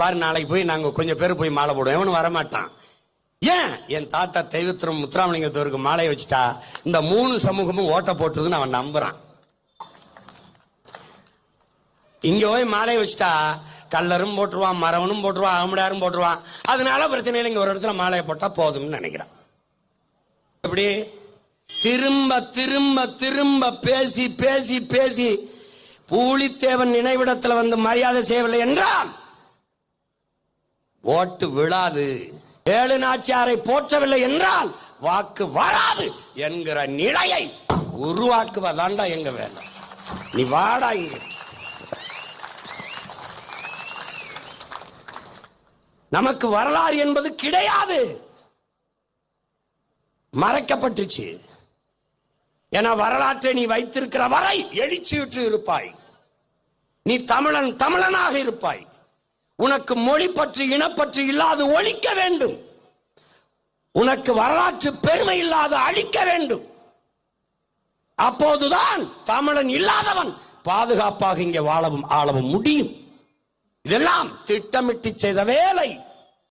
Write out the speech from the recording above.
பாரு நாளைக்கு போய் நாங்க கொஞ்சம் பேர் போய் மாலை போடுவோம். எவனும் வரமாட்டான். ஏன்? என் தாத்தா தெய்வத்திரம் முத்துராமலிங்கத்தவருக்கு மாலையை வச்சுட்டா இந்த மூணு சமூகமும் ஓட்ட போட்டுருதுன்னு அவன் நம்புறான். இங்க போய் மாலையை வச்சுட்டா கல்லரும் போட்டுருவான் மரவனும் போட்டுருவான் அகமுடையாரும் போட்டுருவான். அதனால பிரச்சனை இல்லை இங்க ஒரு இடத்துல மாலையை போட்டா போதும்னு நினைக்கிறான். எப்படி? திரும்ப திரும்ப திரும்ப பேசி பேசி பேசி பூலித்தேவன் நினைவிடத்துல வந்து மரியாதை செய்யவில்லை என்றால் ஓட்டு விழாது. ஏழு நாச்சியாரை போற்றவில்லை என்றால் வாக்கு வராது என்கிற நிலையை உருவாக்குவதாண்டா எங்க வேலை. நீ வாடா இங்க. நமக்கு வரலாறு என்பது கிடையாது. மறைக்கப்பட்டுச்சு. என வரலாற்றை நீ வைத்திருக்கிற வரை எழுச்சியுற்று இருப்பாய். நீ தமிழன் தமிழனாக இருப்பாய். உனக்கு மொழி பற்றி இனப்பற்று இல்லாது ஒழிக்க வேண்டும். உனக்கு வரலாற்று பெருமை இல்லாது அழிக்க வேண்டும். அப்போதுதான் தமிழன் இல்லாதவன் பாதுகாப்பாக இங்கே வாழவும் ஆளவும் முடியும். இதெல்லாம் திட்டமிட்டு செய்த வேலை.